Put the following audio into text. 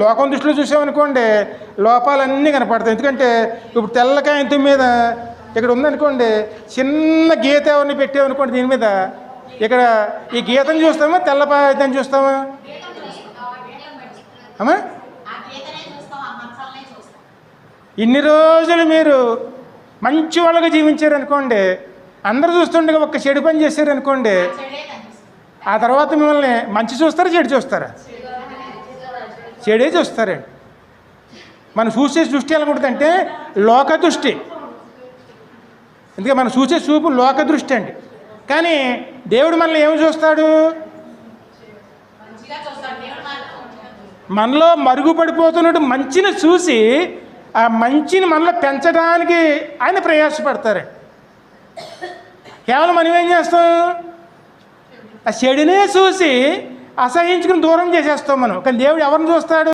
లోకం దృష్టిలో చూసామనుకోండి లోపాలన్నీ కనపడతాయి. ఎందుకంటే ఇప్పుడు తెల్లకాయంతం మీద ఇక్కడ ఉందనుకోండి చిన్న గీత ఎవరిని పెట్టామనుకోండి దీని మీద ఇక్కడ ఈ గీతను చూస్తామా తెల్ల పాయతాన్ని చూస్తామా? అమ్మా? ఇన్ని రోజులు మీరు మంచి వాళ్ళగా జీవించారనుకోండి అందరు చూస్తుండగా ఒక్క చెడు పని చేశారనుకోండి ఆ తర్వాత మిమ్మల్ని మంచి చూస్తారా చెడు చూస్తారా? చెడే చూస్తారండి. మనం చూసే దృష్టి ఎలా ఉంటుందంటే లోక దృష్టి ఎందుకంటే మనం చూసే చూపు లోక దృష్టి అండి. కానీ దేవుడు మనల్ని ఏమి చూస్తాడు? మనలో మరుగుపడిపోతున్నట్టు మంచిని చూసి ఆ మంచిని మనలో పెంచడానికి ఆయన ప్రయాసపడతారు కేవలం మనం ఏం చేస్తాం? ఆ చెడునే చూసి అసహించుకుని దూరం చేసేస్తాం మనం. కానీ దేవుడు ఎవరిని చూస్తాడు?